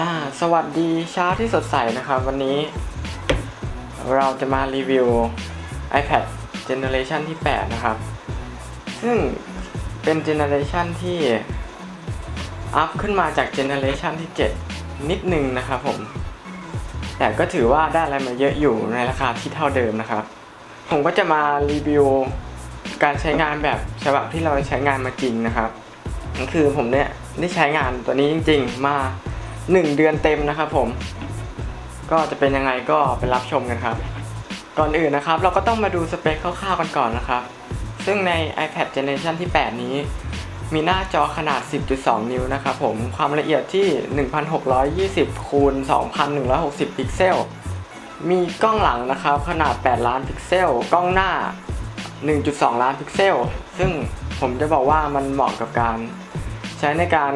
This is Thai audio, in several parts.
อ่าสวัสดีเช้าที่สดใสนะครับ วันนี้ เราจะมารีวิว iPad Generation ที่ 8 นะครับ ซึ่งเป็น Generation ที่ อัพขึ้นมาจาก Generation ที่ 7 นิดนึงนะครับผม แต่ก็ถือว่าได้อะไรมาเยอะอยู่ในราคาที่เท่าเดิมนะครับ ผมก็จะมารีวิวการใช้งานแบบฉบับที่เราใช้งานมาจริงนะครับคือผมเนี่ยได้ใช้งานตัวนี้จริง ๆ มา 1 เดือนเต็มนะครับผม ก็จะเป็นยังไงก็ไปรับชมกันครับ ก่อนอื่นนะครับ เราก็ต้องมาดูสเปคคร่าวๆกันก่อนนะครับ ซึ่งใน iPad Generation ที่ 8 นี้ มีหน้าจอขนาด 10.2 นิ้วนะครับผม ความละเอียดที่ 1620คูณ2160 พิกเซล มีกล้องหลังนะครับขนาด 8 ล้านพิกเซล กล้องหน้า 1.2 ล้านพิกเซล ซึ่งผมจะบอกว่ามันเหมาะกับการใช้ในการ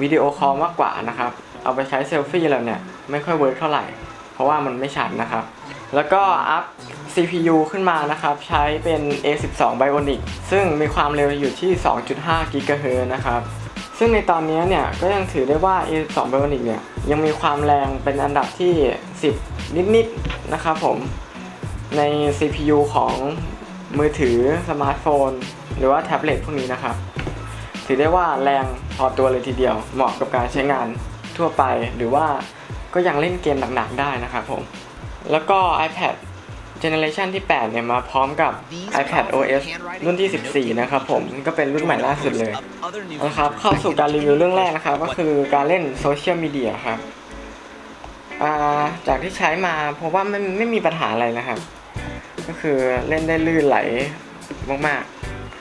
วิดีโอคอลมากกว่านะครับ เอาไปใช้เซลฟี่แล้วเนี่ย ไม่ค่อยเวิร์กเท่าไหร่ เพราะว่ามันไม่ชัดนะครับ แล้วก็อัพ CPU ขึ้นมานะครับ ใช้เป็น A12 Bionic ซึ่งมีความเร็วอยู่ที่ 2.5 GHz นะครับ ซึ่งในตอนนี้เนี่ย ก็ยังถือได้ว่า A12 Bionic เนี่ย ยังมีความแรงเป็นอันดับที่ 10 นิดๆนะครับผม ใน CPU ของมือถือสมาร์ทโฟน หรือว่าแท็บเล็ตพวกนี้นะครับ ถือได้ว่าแรงพอตัวเลยทีเดียว เหมาะกับการใช้งาน ทั่วไปหรือว่าก็ยังเล่นเกมหนักๆได้นะครับผมแล้วก็ iPad Generation ที่ 8 เนี่ยมาพร้อมกับ iPad OS รุ่นที่ 14 นะครับผมก็เป็นรุ่นใหม่ล่าสุดเลยนะครับเข้าสู่การรีวิวเรื่องแรกนะครับก็คือการเล่นโซเชียลมีเดียครับอ่าจากที่ใช้มาเพราะว่าไม่ไม่มีปัญหาอะไรนะครับ ก็คือเล่นได้ลื่นไหลมาก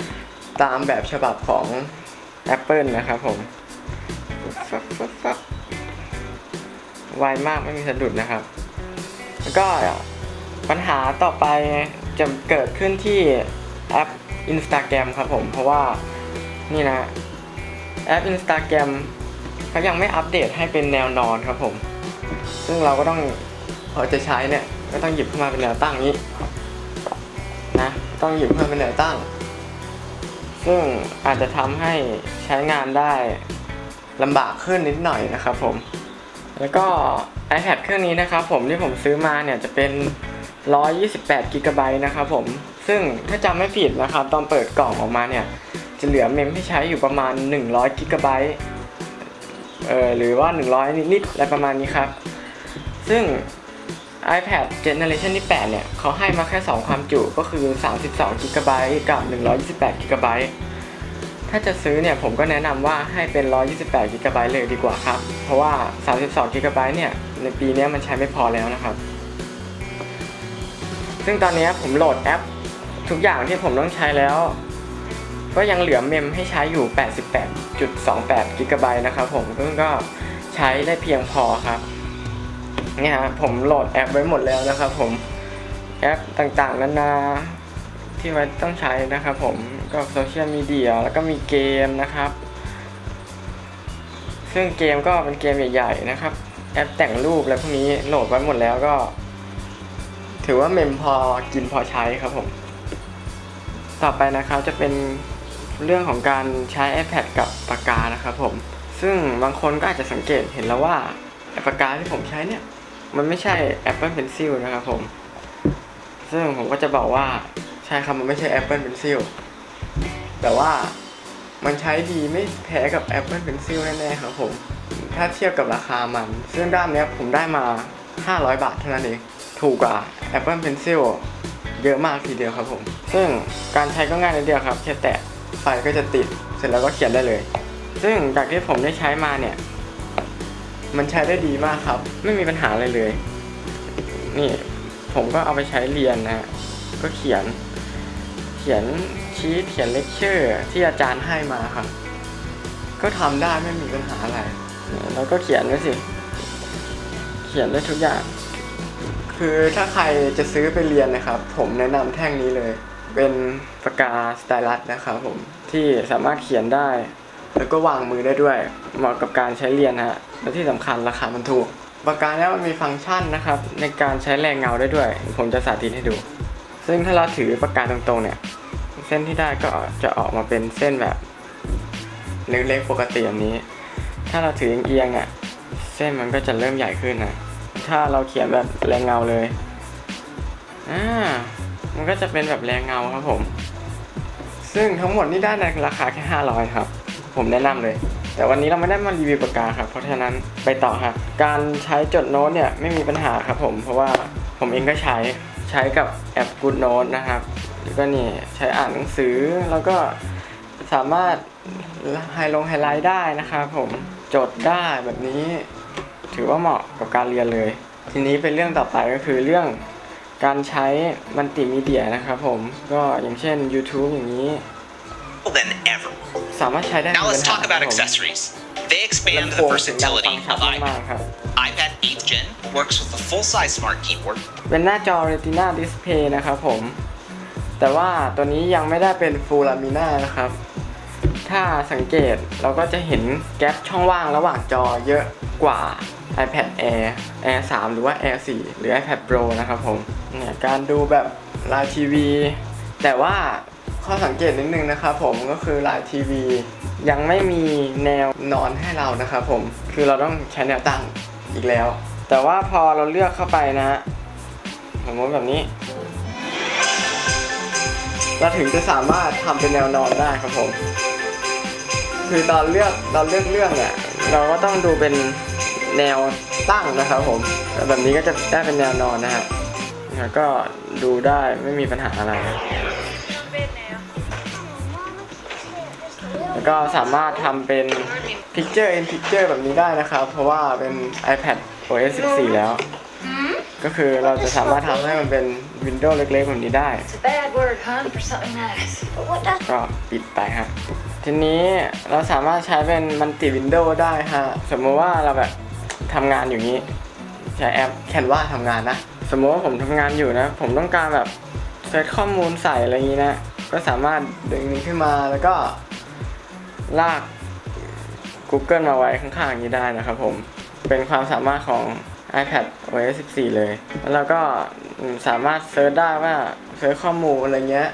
ๆ ตามแบบฉบับของ Apple นะครับผมฟับฟับฟับ ไวมากไม่มีสะดุดนะครับ แล้วก็ปัญหาต่อไปจะเกิดขึ้นที่แอป Instagram ครับผม เพราะว่านี่นะ แอป Instagram เขายังไม่อัปเดตให้เป็นแนวนอนครับผม ซึ่งเราก็ต้องพอจะใช้เนี่ยก็ต้องหยิบขึ้นมาเป็นแนวตั้งนี้นะต้องหยิบขึ้นมาเป็นแนวตั้ง ซึ่งอาจจะทำให้ใช้งานได้ลำบากขึ้นนิดหน่อยนะครับผม แล้วก็ iPad เครื่องนี้นะครับผมที่ผมซื้อมาเนี่ยจะเป็น 128 g b นะครับผม ซึ่งถ้าจำไม่ผิดนะครับ ตอนเปิดกล่องออกมาเนี่ย จะเหลือเมมที่ใช้อยู่ประมาณ 100 g b เออหรือว่า 100 นิดๆอะไรประมาณนี้ครับ ซึ่ง iPad Generation ที่ 8 เนี่ยเขาให้มาแค่ 2 ความจุก็คือ 32 g b กับ 128 g b ถ้าจะซื้อเนี่ยผมก็แนะนำว่าให้เป็น 128 g b เลยดีกว่าครับ เพราะว่า 32 g b เนี่ยในปีนี้มันใช้ไม่พอแล้วนะครับ ซึ่งตอนนี้ผมโหลดแอป ทุกอย่างที่ผมต้องใช้แล้ว ก็ยังเหลือเมมให้ใช้อยู่ 88.28 g b นะครับผมซึ่งก็ใช้ได้เพียงพอครับเนี่ยผมโหลดแอปไว้หมดแล้วนะครับผมแอปต่างๆนานาที่ไว้ต้องใช้นะครับผม ก็โซเชียลมีเดียแล้วก็มีเกมนะครับ ซึ่งเกมก็เป็นเกมใหญ่ๆนะครับ แอปแต่งรูปอะไรพวกนี้โหลดไว้หมดแล้วก็ ถือว่าเมมพอกินพอใช้ครับผมต่อไปนะครับจะเป็นเรื่องของการใช้ iPad กับปากกานะครับผม ซึ่งบางคนก็อาจจะสังเกตเห็นแล้วว่าไอ้ปากกาที่ผมใช้เนี่ย มันไม่ใช่ Apple Pencil นะครับผม ซึ่งผมก็จะบอกว่าใช่ครับมันไม่ใช่ Apple Pencil แต่ว่ามันใช้ดีไม่แพ้กับ Apple Pencil แน่ๆครับผม ถ้าเทียบกับราคามัน ซึ่งด้านเนี้ยผมได้มา 500 บาทเท่านั้นเอง ถูกกว่า Apple Pencil เยอะมากทีเดียวครับผม ซึ่งการใช้ก็ง่ายนิดเดียวครับ แค่แตะไฟก็จะติด เสร็จแล้วก็เขียนได้เลย ซึ่งจากที่ผมได้ใช้มาเนี่ย มันใช้ได้ดีมากครับ ไม่มีปัญหาอะไรเลย นี่ผมก็เอาไปใช้เรียนนะฮะก็เขียน เขียน ชีทเขียนเลคเชอร์ที่อาจารย์ให้มาครับ ก็ทำได้ไม่มีปัญหาอะไรเนี่ยแล้วก็เขียนไว้สิ เขียนได้ทุกอย่าง คือถ้าใครจะซื้อไปเรียนนะครับ ผมแนะนำแท่งนี้เลย เป็นปากกาสไตลัสนะครับผม ที่สามารถเขียนได้ แล้วก็วางมือได้ด้วย เหมาะกับการใช้เรียนฮะ และที่สำคัญราคามันถูกปากกาเนี้ยมันมีฟังก์ชันนะครับ ในการใช้แรงเงาได้ด้วย ผมจะสาธิตให้ดู ซึ่งถ้าเราถือปากกาตรงๆเนี่ย เส้นที่ได้ก็จะออกมาเป็นเส้นแบบเล็กๆปกติแบบนี้ ถ้าเราถือเอียงๆอะ เส้นมันก็จะเริ่มใหญ่ขึ้นนะ ถ้าเราเขียนแบบแรงเงาเลย อ่า มันก็จะเป็นแบบแรงเงาครับผม ซึ่งทั้งหมดนี่ได้ในราคาแค่500ครับ ผมแนะนำเลย แต่วันนี้เราไม่ได้มารีวิวปากกาครับ เพราะฉะนั้นไปต่อครับ การใช้จดโน้ตเนี่ยไม่มีปัญหาครับผม เพราะว่าผมเองก็ใช้ใช้กับแอป Good Note นะครับ แล้วก็นี่ใช้อ่านหนังสือแล้วก็สามารถไฮลงไฮไลท์ได้นะครับผมจดได้แบบนี้ถือว่าเหมาะกับการเรียนเลย ทีนี้เป็นเรื่องต่อไปก็คือเรื่องการใช้มัลติมีเดียนะครับผมก็อย่างเช่น YouTube อย่างนี้ than ever. สามารถใช้ได้ Now let's talk about accessories. They expand the ลำโพงเสียงดังฟั versatility งชัด of มาก iPad. ๆครับ iPad 8th Gen works with the full-size smart keyboard, เป็นหน้าจอ Retina Display นะครับผม แต่ว่าตัวนี้ยังไม่ได้เป็น Full Lamina นะครับ ถ้าสังเกตเราก็จะเห็นแกลบช่องว่างระหว่างจอเยอะกว่า iPad Air Air 3 หรือว่า Air 4 หรือ iPad Pro นะครับผมเนี่ยการดูแบบไลน์ทีวี แต่ว่าข้อสังเกตนิดนึงนะครับผมก็คือไลน์ทีวียังไม่มีแนวนอนให้เรานะครับผมคือเราต้องใช้แนวตั้งอีกแล้ว แต่ว่าพอเราเลือกเข้าไปนะฮะสมมติแบบนี้ เราถึงจะสามารถทำเป็นแนวนอนได้ครับผม คือตอนเลือกตอนเลือกเรื่องเนี่ยเราก็ต้องดูเป็นแนวตั้งนะครับผมแบบนี้ก็จะได้เป็นแนวนอนนะฮะแล้วก็ดูได้ไม่มีปัญหาอะไร แล้วก็สามารถทำเป็น Picture in Picture แบบนี้ได้นะครับ เพราะว่าเป็น iPad OS 14 แล้ว ก็คือเราจะสามารถทำให้มันเป็นวินโดว์เล็กๆแบบนี้ได้ It's a bad word, huh? For something nice. But what does ก็ปิดไปฮะทีนี้เราสามารถใช้เป็นมัลติวินโดว์ได้ฮะ สมมติว่าเราแบบทำงานอยู่นี้ ใช้แอป Canva ทำงานนะ สมมติว่าผมทำงานอยู่นะ ผมต้องการแบบเซตข้อมูลใส่อะไรอย่างนี้นะ ก็สามารถดึงนี้ขึ้นมาแล้วก็ลาก Google มาไว้ข้างๆอย่างนี้ได้นะครับผม เป็นความสามารถของ iPad OS 14 เลย แล้วเราก็สามารถเซิร์ชได้ว่าเซิร์ชข้อมูลอะไรเงี้ย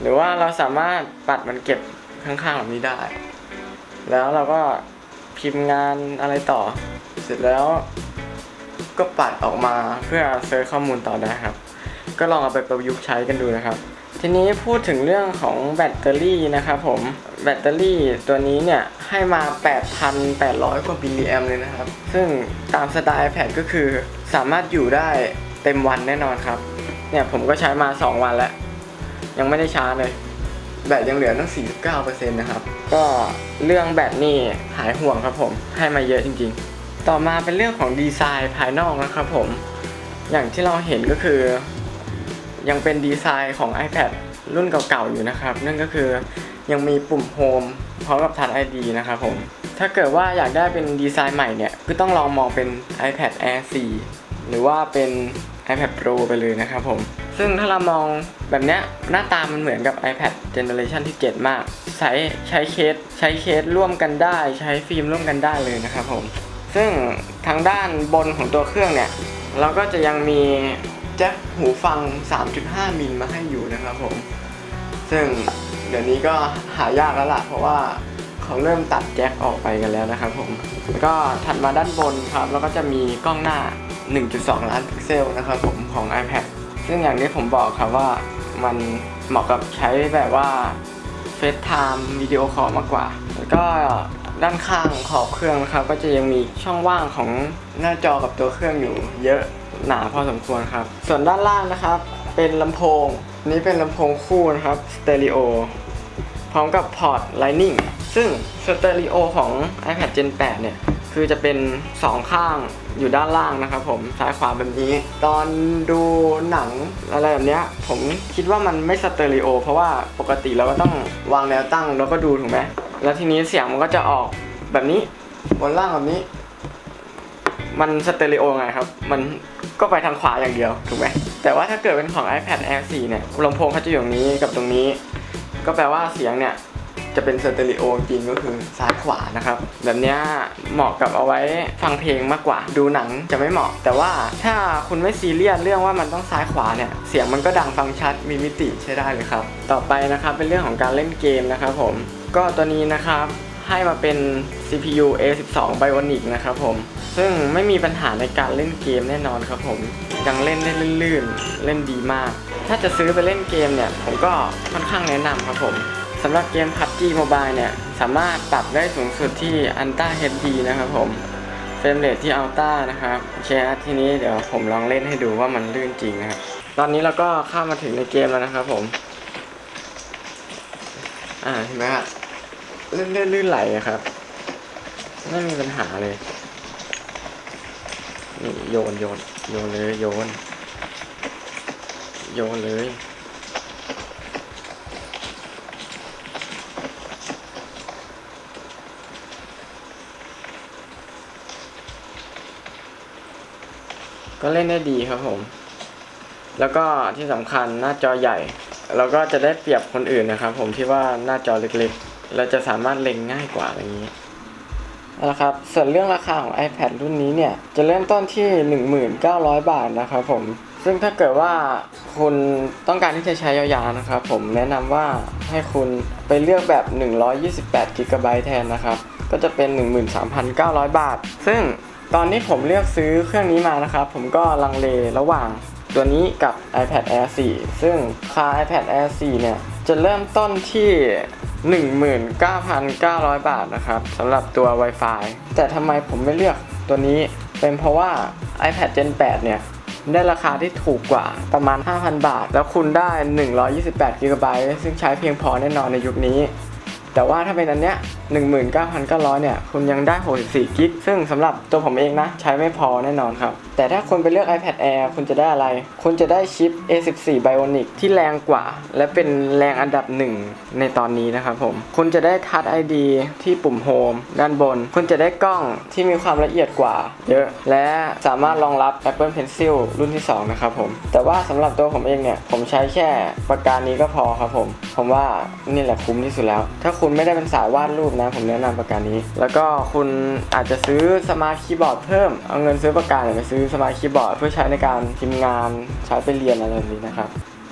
หรือว่าเราสามารถปัดมันเก็บข้างๆแบบนี้ได้ แล้วเราก็พิมพ์งานอะไรต่อ เสร็จแล้วก็ปัดออกมาเพื่อเซิร์ชข้อมูลต่อได้ครับ ก็ลองเอาไปประยุกต์ใช้กันดูนะครับ ทีนี้พูดถึงเรื่องของแบตเตอรี่นะครับผมแบตเตอรี่ตัวนี้เนี่ยให้มา 8,800 กว่ามิลลิแอมเลยนะครับ ซึ่งตามสไตล์ iPad ก็คือสามารถอยู่ได้เต็มวันแน่นอนครับ เนี่ยผมก็ใช้มา 2 วันแล้ว ยังไม่ได้ชาร์จเลย แบตยังเหลือตั้ง 49%นะครับ ก็เรื่องแบตนี่หายห่วงครับผมให้มาเยอะจริงๆ ต่อมาเป็นเรื่องของดีไซน์ภายนอกนะครับผม อย่างที่เราเห็นก็คือ ยังเป็นดีไซน์ของ iPad รุ่นเก่าๆอยู่นะครับ นั่นก็คือยังมีปุ่มโฮมพร้อมกับ Touch ID นะครับผม ถ้าเกิดว่าอยากได้เป็นดีไซน์ใหม่เนี่ย ก็ต้องลองมองเป็น iPad Air 4 หรือว่าเป็น iPad Pro ไปเลยนะครับผม ซึ่งถ้าเรามองแบบเนี้ยหน้าตามันเหมือนกับ iPad Generation ที่ 7 มาก ใช้ใช้เคสใช้เคสร่วมกันได้ ใช้ฟิล์มร่วมกันได้เลยนะครับผม ซึ่งทางด้านบนของตัวเครื่องเนี่ย เราก็จะยังมี แจ็คหูฟัง 3.5 มิลมาให้อยู่นะครับผม ซึ่งเดี๋ยวนี้ก็หายากแล้วล่ะ เพราะว่าเขาเริ่มตัดแจ็คออกไปกันแล้วนะครับผมแล้วก็ถัดมาด้านบนครับ แล้วก็จะมีกล้องหน้า 1.2 ล้านพิกเซลนะครับผมของ iPad ซึ่งอย่างที่ผมบอกครับว่ามันเหมาะกับใช้แบบว่า FaceTime วิดีโอคอลมากกว่า แล้วก็ด้านข้างขอบเครื่องนะครับ ก็จะยังมีช่องว่างของหน้าจอกับตัวเครื่องอยู่เยอะ หนาพอสมควรครับ ส่วนด้านล่างนะครับ เป็นลำโพง นี้เป็นลำโพงคู่นะครับสเตอริโอพร้อมกับพอร์ต Lightning ซึ่งสเตอริโอของ iPad Gen 8 เนี่ย คือจะเป็น 2 ข้างอยู่ด้านล่างนะครับผมซ้ายขวาแบบนี้ ตอนดูหนังอะไรแบบเนี้ย ผมคิดว่ามันไม่สเตอริโอเพราะว่าปกติเราก็ต้องวางแนวตั้งแล้วก็ดูถูกไหมแล้วทีนี้เสียงมันก็จะออกแบบนี้ บนล่างแบบนี้ มันสเตอริโอไงครับ มัน ก็ไปทางขวาอย่างเดียวถูกไหมแต่ว่าถ้าเกิดเป็นของ iPad Air 4 เนี่ยลำโพงเขาจะอยู่ตรงนี้กับตรงนี้ ก็แปลว่าเสียงเนี่ยจะเป็นสเตอริโอจริงก็คือซ้ายขวานะครับ แบบเนี้ยเหมาะกับเอาไว้ฟังเพลงมากกว่า ดูหนังจะไม่เหมาะ แต่ว่าถ้าคุณไม่ซีเรียสเรื่องว่ามันต้องซ้ายขวาเนี่ย เสียงมันก็ดังฟังชัดมีมิติใช้ได้เลยครับ ต่อไปนะครับเป็นเรื่องของการเล่นเกมนะครับผมก็ตัวนี้นะครับ ให้มาเป็น CPU A12 Bionic นะครับผม ซึ่งไม่มีปัญหาในการเล่นเกมแน่นอนครับผม ยังเล่นได้ลื่นๆ เล่นดีมาก ถ้าจะซื้อไปเล่นเกมเนี่ย ผมก็ค่อนข้างแนะนำครับผมสำหรับเกม PUBG Mobile เนี่ย สามารถปรับได้สูงสุดที่ Ultra HD นะครับผมเฟรมเรทที่ Ultra นะครับโอเคฮะทีนี้เดี๋ยวผมลองเล่นให้ดูว่ามันลื่นจริงนะครับ ตอนนี้เราก็เข้ามาถึงในเกมแล้วนะครับผม อ่าเห็นไหมฮะ ลื่นลื่นลื่นไหลอะครับ ไม่มีปัญหาเลย นี่โยนโยนโยนเลยโยน โยนเลยก็เล่นได้ดีครับผม แล้วก็ที่สำคัญหน้าจอใหญ่ เราก็จะได้เปรียบคนอื่นนะครับผมที่ว่าหน้าจอเล็กๆ เราจะสามารถเล็งง่ายกว่าอะไรอย่างนี้เอาละครับส่วนเรื่องราคาของ iPad รุ่นนี้เนี่ย จะเริ่มต้นที่ 19,000 บาทนะครับผม ซึ่งถ้าเกิดว่าคุณต้องการที่จะใช้ยาวๆนะครับผมแนะนำว่าให้คุณไปเลือกแบบ 128 g b แทนนะครับ ก็จะเป็น 13,900 บาท ซึ่งตอนนี้ผมเลือกซื้อเครื่องนี้มานะครับ ผมก็ลังเลระหว่างตัวนี้กับ iPad Air 4 ซึ่งค่า iPad Air 4 เนี่ย จะเริ่มต้นที่ 19,900 บาทนะครับสำหรับตัว Wi-Fi แต่ทำไมผมไม่เลือกตัวนี้ เป็นเพราะว่า iPad Gen 8 เนี่ย ได้ราคาที่ถูกกว่าประมาณ 5,000 บาท แล้วคุณได้ 128 g b ซึ่งใช้เพียงพอแน่นอนในยุคนี้ แต่ว่าถ้าเป็นอันเนี้ย19,900เนี่ยคุณยังได้ 64กิกซึ่งสำหรับตัวผมเองนะใช้ไม่พอแน่นอนครับ แต่ถ้าคุณไปเลือก iPad Air คุณจะได้อะไร คุณจะได้ชิป A14 Bionic ที่แรงกว่า และเป็นแรงอันดับหนึ่งในตอนนี้นะครับผม คุณจะได้ Touch ID ที่ปุ่ม Home ด้านบน คุณจะได้กล้องที่มีความละเอียดกว่า เยอะ และสามารถรองรับ Apple Pencil รุ่นที่ 2 นะครับผม แต่ว่าสำหรับตัวผมเองเนี่ยผมใช้แค่ปากกานี้ก็พอครับผม ผมว่านี่แหละคุ้มที่สุดแล้ว ถ้าคุณุณไม่ได้เป็นสายวาดรูปนะ ผมแนะนำปากกานี้ แล้วก็คุณอาจจะซื้อสมาร์ทคีย์บอร์ดเพิ่ม เอาเงินซื้อปากกานี่ไปซื้อสมาร์ทคีย์บอร์ดเพื่อใช้ในการพิมพ์งานใช้ไปเรียนอะไรแบบนี้นะครับ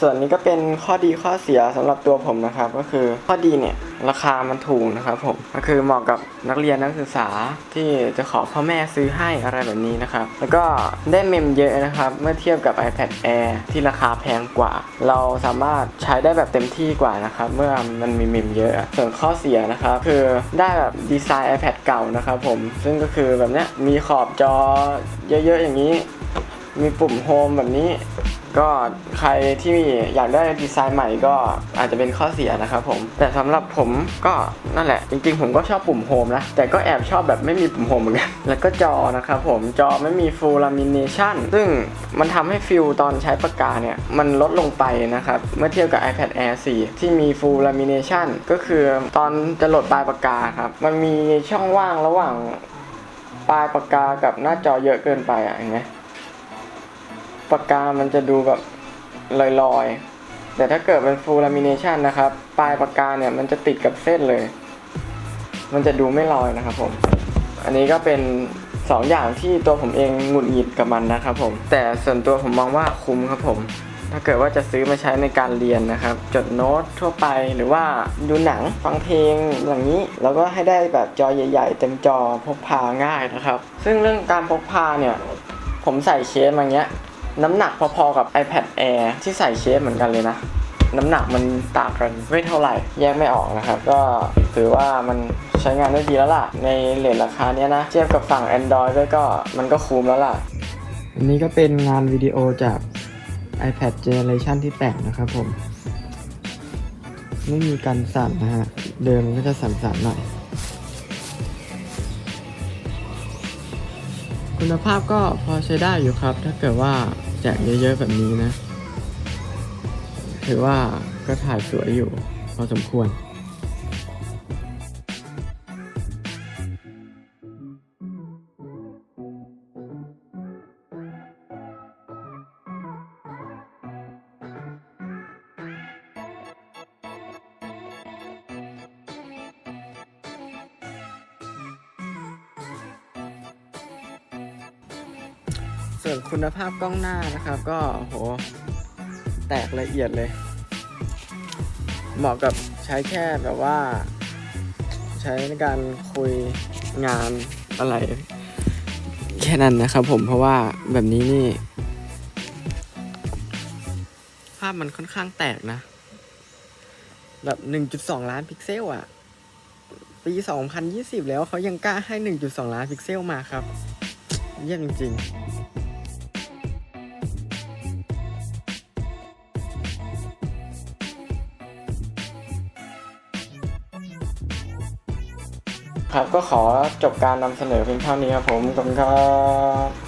ส่วนนี้ก็เป็นข้อดีข้อเสียสำหรับตัวผมนะครับ ก็คือข้อดีเนี่ยราคามันถูกนะครับผมก็คือเหมาะกับนักเรียนนักศึกษาที่จะขอพ่อแม่ซื้อให้อะไรแบบนี้นะครับแล้วก็ได้เมมเยอะนะครับ เมื่อเทียบกับ iPad Air ที่ราคาแพงกว่า เราสามารถใช้ได้แบบเต็มที่กว่านะครับเมื่อมันมีเมมเยอะ ส่วนข้อเสียนะครับคือได้แบบดีไซน์ iPad เก่านะครับผมซึ่งก็คือแบบเนี้ยมีขอบจอเยอะๆอย่างนี้ มีปุ่มโฮมแบบนี้ ก็ใครที่อยากได้ดีไซน์ใหม่ก็อาจจะเป็นข้อเสียนะครับผม แต่สำหรับผมก็นั่นแหละ จริงๆ ผมก็ชอบปุ่มโฮมนะ แต่ก็แอบชอบแบบไม่มีปุ่มโฮมเหมือนกัน แล้วก็จอนะครับผม จอไม่มี full lamination ซึ่งมันทำให้ฟิลตอนใช้ปากกาเนี่ย มันลดลงไปนะครับ เมื่อเทียบกับ iPad Air 4 ที่มี full lamination ก็คือตอนจะโหลดปลายปากกาครับ มันมีช่องว่างระหว่างปลายปากกากับหน้าจอเยอะเกินไปอะเห็นไหม ปากกามันจะดูแบบลอยๆ แต่ถ้าเกิดเป็น full lamination นะครับ ปลายปากกาเนี่ยมันจะติดกับเส้นเลย มันจะดูไม่ลอยนะครับผม อันนี้ก็เป็นสองอย่างที่ตัวผมเองหงุดหงิดกับมันนะครับผม แต่ส่วนตัวผมมองว่าคุ้มครับผม ถ้าเกิดว่าจะซื้อมาใช้ในการเรียนนะครับ จดโน้ตทั่วไปหรือว่าดูหนังฟังเพลงอย่างนี้ แล้วก็ให้ได้แบบจอใหญ่ ๆ เต็มจอพกพาง่ายนะครับ ซึ่งเรื่องการพกพาเนี่ย ผมใส่เคสมาเงี้ย น้ำหนักพอๆกับ iPad Air ที่ใส่เคสเหมือนกันเลยนะ น้ำหนักมันต่างกันไม่เท่าไหร่ แยกไม่ออกนะครับ ก็ถือว่ามันใช้งานได้ดีแล้วล่ะ ในเลทราคาเนี้ยนะ เทียบกับฝั่ง Android ด้วยก็มันก็คุ้มแล้วล่ะ อันนี้ก็เป็นงานวิดีโอจาก iPad Generation ที่ 8 นะครับผม ไม่มีการสั่นนะฮะ เดิมมันก็จะสั่นๆหน่อย คุณภาพก็พอใช้ได้อยู่ครับ ถ้าเกิดว่า จกเยอะๆแบบนี้นะ ถือว่าก็ถ่ายสวยอยู่พอสมควร ส่วนคุณภาพกล้องหน้านะครับ ก็โหแตกละเอียดเลย เหมาะกับใช้แค่แบบว่า ใช้ในการคุยงานอะไร แค่นั้นนะครับผมเพราะว่าแบบนี้นี่ ภาพมันค่อนข้างแตกนะ แบบ 1.2 ล้านพิกเซลอะปี 2020 แล้วเขายังกล้าให้ 1.2 ล้านพิกเซลมาครับ เยี่ยมจริงๆ ครับก็ขอจบการนำเสนอเพียงเท่านี้ครับผมขอบคุณครับ